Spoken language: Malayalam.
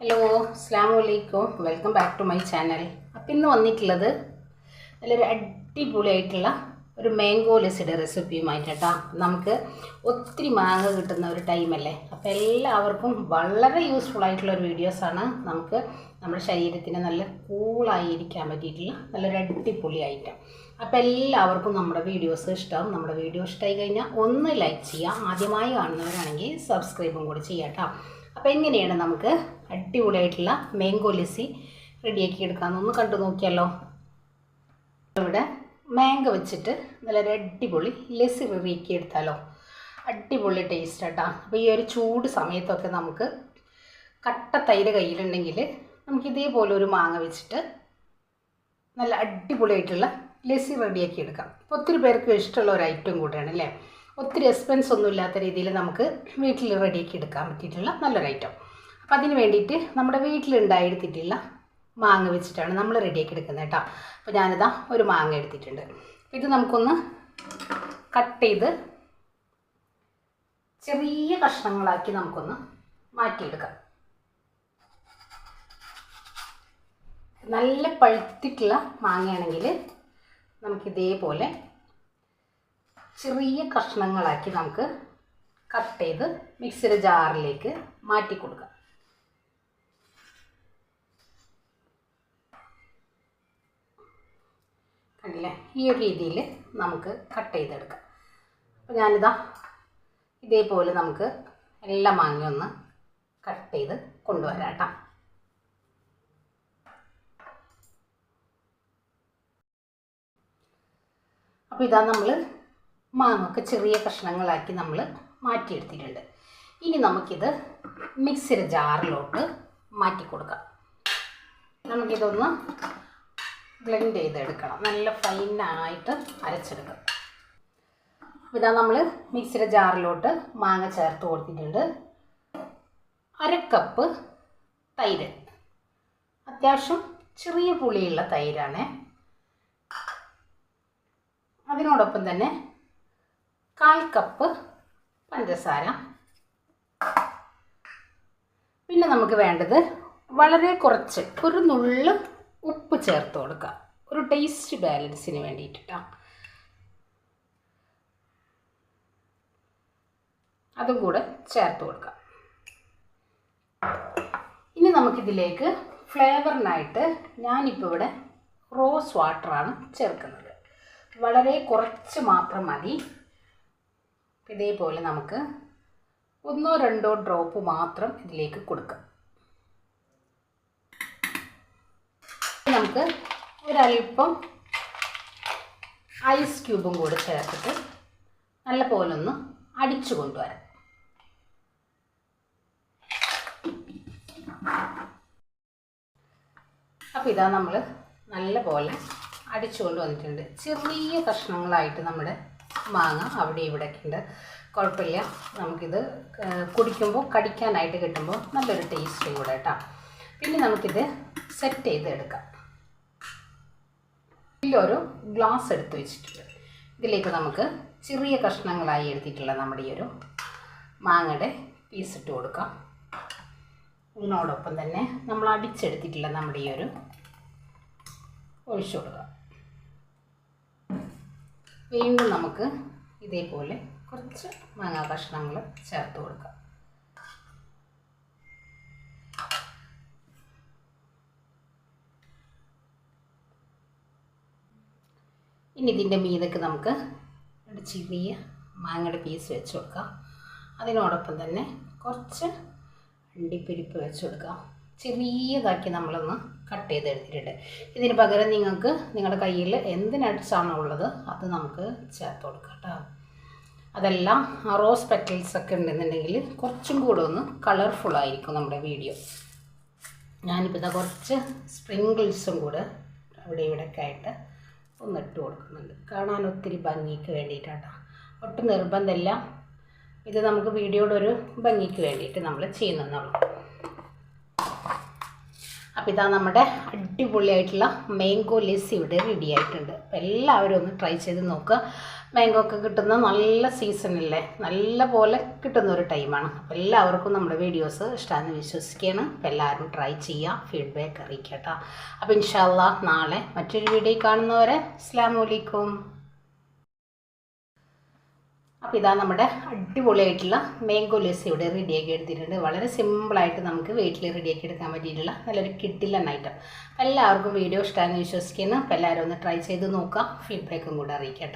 ഹലോ അസ്സാം വലൈക്കും welcome back to my channel അപ്പം ഇന്ന് വന്നിട്ടുള്ളത് നല്ലൊരു അടിപൊളിയായിട്ടുള്ള ഒരു മാംഗോ ലസിയുടെ റെസിപ്പിയുമായിട്ട് നമുക്ക് ഒത്തിരി മാങ്ങ കിട്ടുന്ന ഒരു ടൈമല്ലേ അപ്പോൾ എല്ലാവർക്കും വളരെ യൂസ്ഫുൾ ആയിട്ടുള്ള ഒരു വീഡിയോസാണ് നമുക്ക് നമ്മുടെ ശരീരത്തിന് നല്ല കൂളായി ഇരിക്കാൻ പറ്റിയിട്ടുള്ള നല്ലൊരു അടിപൊളി ഐറ്റം അപ്പോൾ എല്ലാവർക്കും നമ്മുടെ വീഡിയോസ് ഇഷ്ടം. നമ്മുടെ വീഡിയോ ഇഷ്ടമായി കഴിഞ്ഞാൽ ഒന്ന് ലൈക്ക് ചെയ്യുക ആദ്യമായി കാണുന്നവരാണെങ്കിൽ സബ്സ്ക്രൈബും കൂടി ചെയ്യാം കേട്ടോ അപ്പോൾ എങ്ങനെയാണ് നമുക്ക് അടിപൊളിയായിട്ടുള്ള മാംഗോ ലസ്സി റെഡിയാക്കി എടുക്കാമെന്നൊന്ന് കണ്ടു നോക്കിയാലോ. ഇവിടെ മാംഗോ വെച്ചിട്ട് നല്ലൊരു അടിപൊളി ലസ്സി റെഡിയാക്കി എടുത്താലോ. അടിപൊളി ടേസ്റ്റ് കേട്ടോ അപ്പോൾ ഈ ഒരു ചൂട് സമയത്തൊക്കെ നമുക്ക് കട്ട തൈര് കയ്യിലുണ്ടെങ്കിൽ നമുക്ക് ഇതേപോലെ ഒരു മാങ്ങ വെച്ചിട്ട് നല്ല അടിപൊളിയായിട്ടുള്ള ലസ്സി റെഡിയാക്കി എടുക്കാം. ഇപ്പോൾ ഒത്തിരി പേർക്ക് ഇഷ്ടമുള്ള ഒരു ഐറ്റം കൂടെയാണ് അല്ലേ ഒത്തിരി എക്സ്പെൻസ് ഒന്നും ഇല്ലാത്ത രീതിയിൽ നമുക്ക് വീട്ടിൽ റെഡിയാക്കി എടുക്കാൻ പറ്റിയിട്ടുള്ള നല്ലൊരു ഐറ്റം അപ്പം അതിന് വേണ്ടിയിട്ട് നമ്മുടെ വീട്ടിലുണ്ടായെടുത്തിട്ടുള്ള മാങ്ങ വെച്ചിട്ടാണ് നമ്മൾ റെഡിയാക്കി എടുക്കുന്നത് കേട്ടോ. അപ്പോൾ ഞാനിതാ ഒരു മാങ്ങ എടുത്തിട്ടുണ്ട്. ഇത് നമുക്കൊന്ന് കട്ട് ചെയ്ത് ചെറിയ കഷ്ണങ്ങളാക്കി നമുക്കൊന്ന് മാറ്റിയെടുക്കാം. നല്ല പഴുത്തിട്ടുള്ള മാങ്ങയാണെങ്കിൽ നമുക്കിതേപോലെ ചെറിയ കഷ്ണങ്ങളാക്കി നമുക്ക് കട്ട് ചെയ്ത് മിക്സിയുടെ ജാറിലേക്ക് മാറ്റി കൊടുക്കാം കണ്ടില്ലേ ഈ ഒരു രീതിയിൽ നമുക്ക് കട്ട് ചെയ്തെടുക്കാം. അപ്പോൾ ഞാനിതാ ഇതേപോലെ നമുക്ക് എല്ലാം മാങ്ങ ഒന്ന് കട്ട് ചെയ്ത് കൊണ്ടുവരാം കേട്ടോ. അപ്പോൾ ഇതാ നമ്മൾ മാങ്ങൊക്കെ ചെറിയ കഷ്ണങ്ങളാക്കി നമ്മൾ മാറ്റിയെടുത്തിട്ടുണ്ട്. ഇനി നമുക്കിത് മിക്സിയുടെ ജാറിലോട്ട് മാറ്റി കൊടുക്കാം നമുക്കിതൊന്ന് ബ്ലെൻഡ് ചെയ്തെടുക്കണം. നല്ല ഫൈനായിട്ട് അരച്ചെടുക്കണം ഇതാ നമ്മൾ മിക്സിയുടെ ജാറിലോട്ട് മാങ്ങ ചേർത്ത് കൊടുത്തിട്ടുണ്ട്. അര കപ്പ് തൈര്. അത്യാവശ്യം ചെറിയ പുളിയുള്ള തൈരാണ്. അതിനോടൊപ്പം തന്നെ കാൽ കപ്പ് പഞ്ചസാര. പിന്നെ നമുക്ക് വേണ്ടത് വളരെ കുറച്ച് ഒരു നുള്ള് ഉപ്പ് ചേർത്ത് കൊടുക്കുക. ഒരു ടേസ്റ്റ് ബാലൻസിന് വേണ്ടിയിട്ടാണ് അതും കൂടെ ചേർത്ത് കൊടുക്കാം ഇനി നമുക്കിതിലേക്ക് ഫ്ലേവറിനായിട്ട് ഞാനിപ്പോൾ ഇവിടെ റോസ് വാട്ടറാണ് ചേർക്കുന്നത്. വളരെ കുറച്ച് മാത്രം മതി. ഇതേപോലെ നമുക്ക് ഒന്നോ രണ്ടോ ഡ്രോപ്പ് മാത്രം ഇതിലേക്ക് കൊടുക്കാം. നമുക്ക് ഒരല്പം ഐസ് ക്യൂബും കൂടി ചേർത്തിട്ട് നല്ല പോലെ ഒന്ന് അടിച്ചു കൊണ്ടുവരാം. അപ്പോൾ ഇതാ നമ്മൾ നല്ല പോലെ അടിച്ചു വന്നിട്ടുണ്ട്. ചെറിയ കഷ്ണങ്ങളായിട്ട് നമ്മുടെ മാങ്ങ അവിടെ ഇവിടെയൊക്കെ ഉണ്ട്. കുഴപ്പമില്ല. നമുക്കിത് കുടിക്കുമ്പോൾ കടിക്കാനായിട്ട് കിട്ടുമ്പോൾ നല്ലൊരു ടേസ്റ്റും കൂടെ കേട്ടോ. പിന്നെ നമുക്കിത് സെറ്റ് ചെയ്ത് എടുക്കാം ഇതിലൊരു ഗ്ലാസ് എടുത്ത് വെച്ചിട്ടുണ്ട്. ഇതിലേക്ക് നമുക്ക് ചെറിയ കഷ്ണങ്ങളായി എടുത്തിട്ടുള്ള നമ്മുടെ ഈ ഒരു മാങ്ങയുടെ പീസ് ഇട്ട് കൊടുക്കാം. ഇതിനോടൊപ്പം തന്നെ നമ്മൾ അടിച്ചെടുത്തിട്ടുള്ള നമ്മുടെ ഈ ഒരു ഒഴിച്ചു കൊടുക്കാം. വീണ്ടും നമുക്ക് ഇതേപോലെ കുറച്ച് മാങ്ങാ കഷ്ണങ്ങൾ ചേർത്ത് കൊടുക്കാം. ഇനി ഇതിന്റെ മീതൊക്കെ നമുക്ക് ഒരു ചെറിയ മാങ്ങയുടെ പീസ് വെച്ച് കൊടുക്കാം. അതിനോടൊപ്പം തന്നെ കുറച്ച് അണ്ടിപ്പരിപ്പ് വെച്ച് കൊടുക്കാം. ചെറിയതാക്കി നമ്മളൊന്ന് കട്ട് ചെയ്ത് എടുത്തിട്ടുണ്ട്. ഇതിന് പകരം നിങ്ങൾക്ക് നിങ്ങളുടെ കയ്യിൽ എന്ത് നട്ട്സാണോ ഉള്ളത് അത് നമുക്ക് ചേർത്ത് കൊടുക്കാം കേട്ടോ അതെല്ലാം റോസ് പെറ്റൽസ് ഒക്കെ ഉണ്ടെന്നുണ്ടെങ്കിൽ കുറച്ചും കൂടെ ഒന്ന് കളർഫുൾ ആയിരിക്കും നമ്മുടെ വീഡിയോ. ഞാനിപ്പോൾ ഇതാ കുറച്ച് സ്പ്രിങ്കിൾസും കൂടെ അവിടെ ഇവിടെയൊക്കെ ആയിട്ട് ഒന്ന് ഇട്ട് കൊടുക്കുന്നുണ്ട്. കാണാൻ ഒത്തിരി ഭംഗിക്ക് വേണ്ടിയിട്ടാട്ടോ. ഒട്ടും നിർബന്ധമില്ല. ഇത് നമുക്ക് വീഡിയോയുടെ ഒരു ഭംഗിക്ക് വേണ്ടിയിട്ട് നമ്മൾ ചെയ്യുന്നതെന്നുള്ളൂ അപ്പോൾ ഇതാ നമ്മുടെ അടിപൊളിയായിട്ടുള്ള മാംഗോ ലെസ് ഇവിടെ റെഡി ആയിട്ടുണ്ട്. എല്ലാവരും ഒന്ന് ട്രൈ ചെയ്ത് നോക്കുക മാംഗോ ഒക്കെ കിട്ടുന്ന നല്ല സീസണല്ലേ നല്ല പോലെ കിട്ടുന്ന ഒരു ടൈമാണ് അപ്പോൾ എല്ലാവർക്കും നമ്മുടെ വീഡിയോസ് ഇഷ്ടമാണെന്ന് വിശ്വസിക്കുകയാണ് എല്ലാവരും ട്രൈ ചെയ്യുക ഫീഡ്ബാക്ക് അറിയിക്കട്ടോ. അപ്പം അപ്പോൾ ഇൻഷാല്ല നാളെ മറ്റൊരു വീഡിയോ കാണുന്നവരെ അസ്സാം വലൈക്കും അപ്പോൾ ഇതാ നമ്മുടെ അടിപൊളിയായിട്ടുള്ള മാംഗോ ലെസ് ഇവിടെ റെഡിയാക്കി എടുത്തിട്ടുണ്ട്. വളരെ സിമ്പിളായിട്ട് നമുക്ക് വീട്ടിൽ റെഡിയാക്കി എടുക്കാൻ പറ്റിയിട്ടുള്ള നല്ലൊരു കിട്ടില്ല ഐറ്റം എല്ലാവർക്കും വീഡിയോ ഇഷ്ടമാണെന്ന് വിശ്വസിക്കുന്നു. അപ്പോൾ എല്ലാവരും ഒന്ന് ട്രൈ ചെയ്ത് നോക്കുക. ഫീഡ്ബാക്കും കൂടെ അറിയിക്കാം